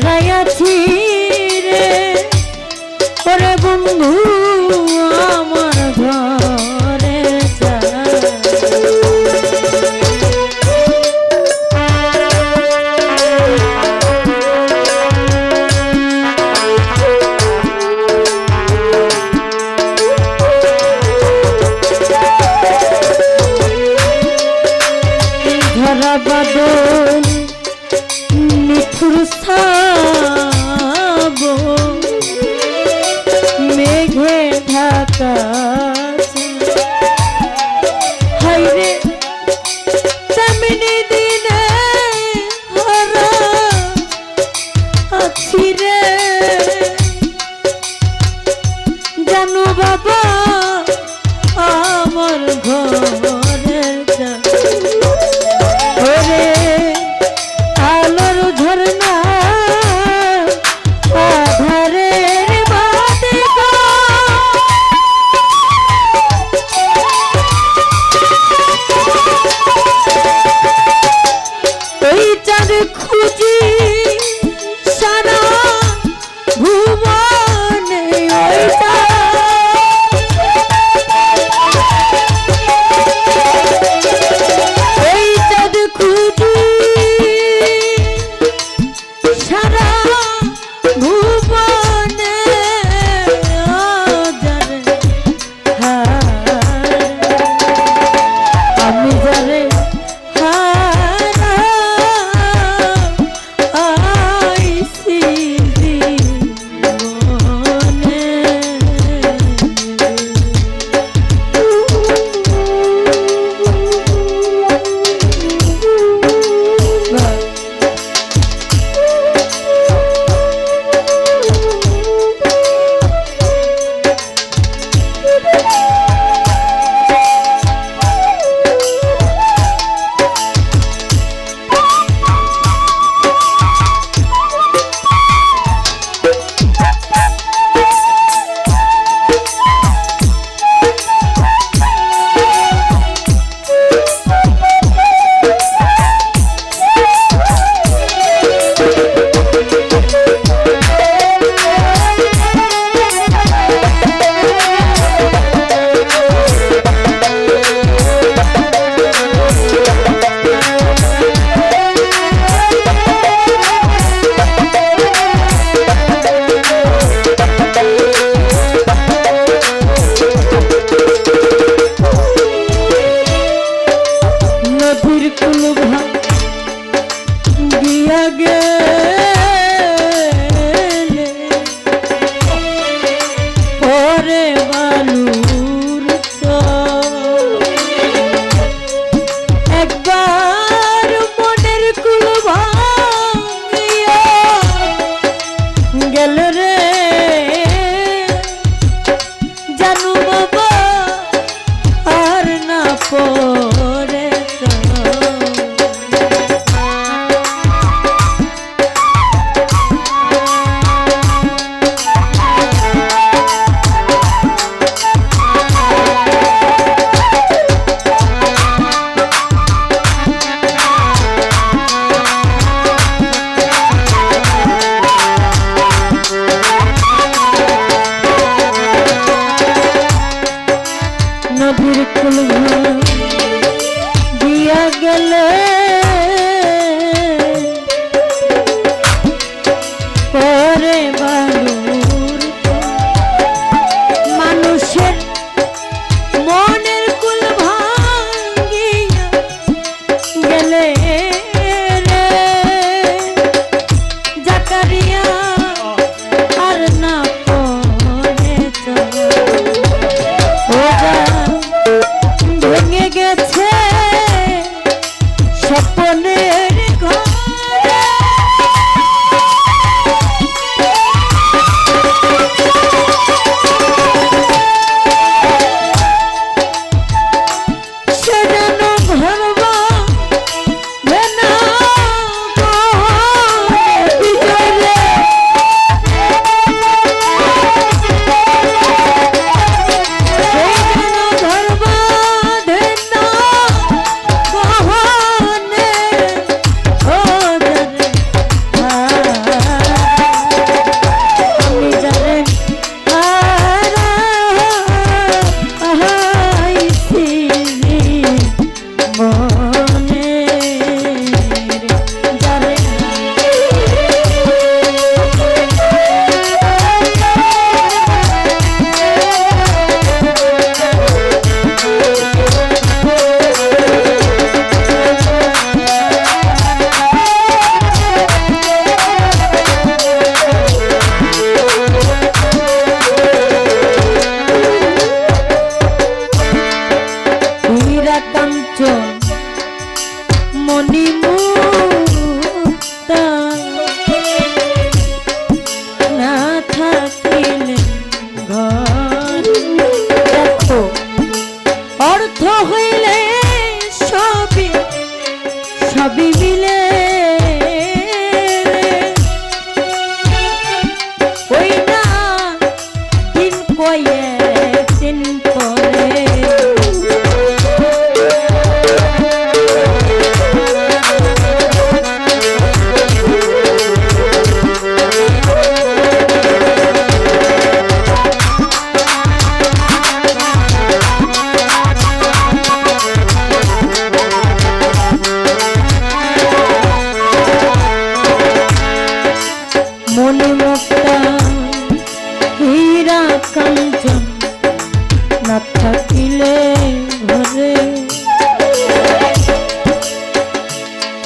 জায়গায় আছি রে ওরে বন্ধু আমার ঘরে ধরা বাদল নিঠুর স্থান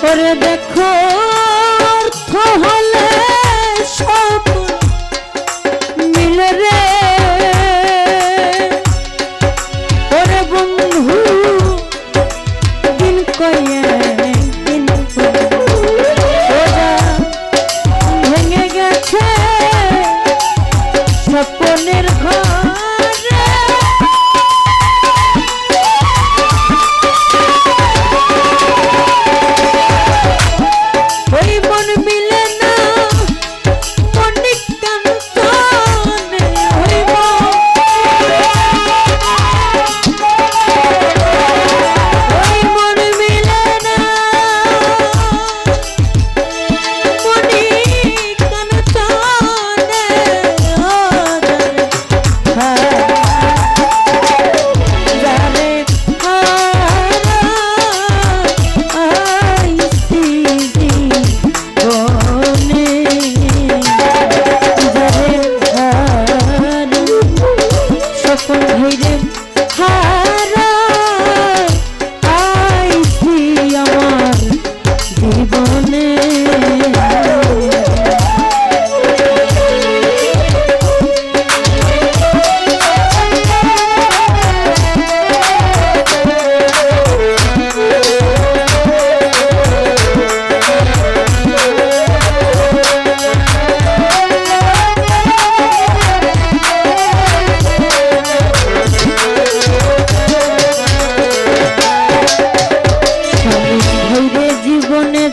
করে দেখো অর্থ হয়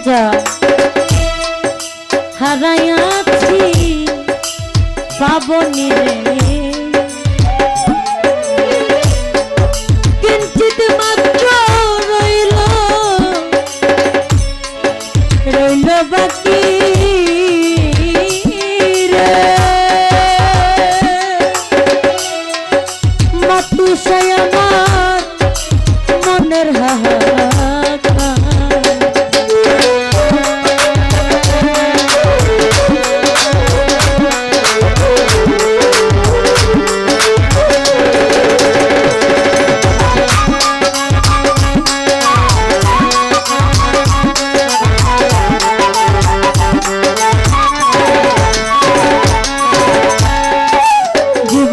맞아요.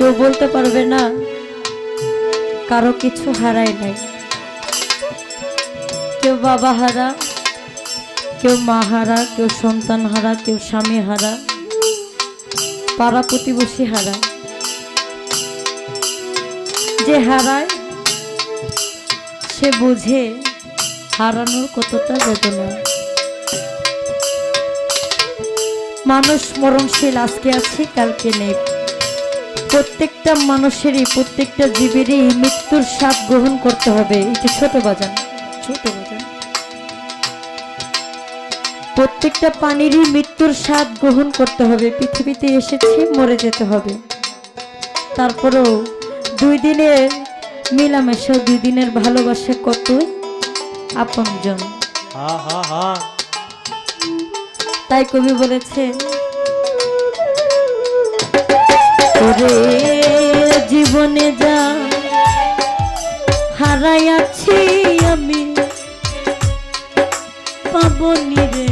বলতে পারবে না, কারও কিছু হারায় নাই। কেউ বাবা হারা, কেউ মা হারা, কেউ সন্তান হারা, কেউ স্বামী হারা, পাড়া প্রতিবেশী হারা। যে হারায়, সে বুঝে হারানোর কতটা বেদনা। মানুষ মরণশীল, আজকে আছে, কালকে নেই। প্রত্যেকটা মানুষেরই প্রত্যেকটা জীবেরই মৃত্যুর স্বাদ গ্রহণ করতে হবে। একটু ছোট বাজান। ছোট বাজান? প্রত্যেকটা পানিরই মৃত্যুর স্বাদ গ্রহণ করতে হবে। পৃথিবীতে এসেছে মরে যেতে হবে। তারপরেও দুই দিনের মিলামেশা দুই দিনের ভালোবাসা কত আপনজন। হা হা হা। তাই কবি বলেছে জীবনে যা হারাই আছি আমি পাবনি রে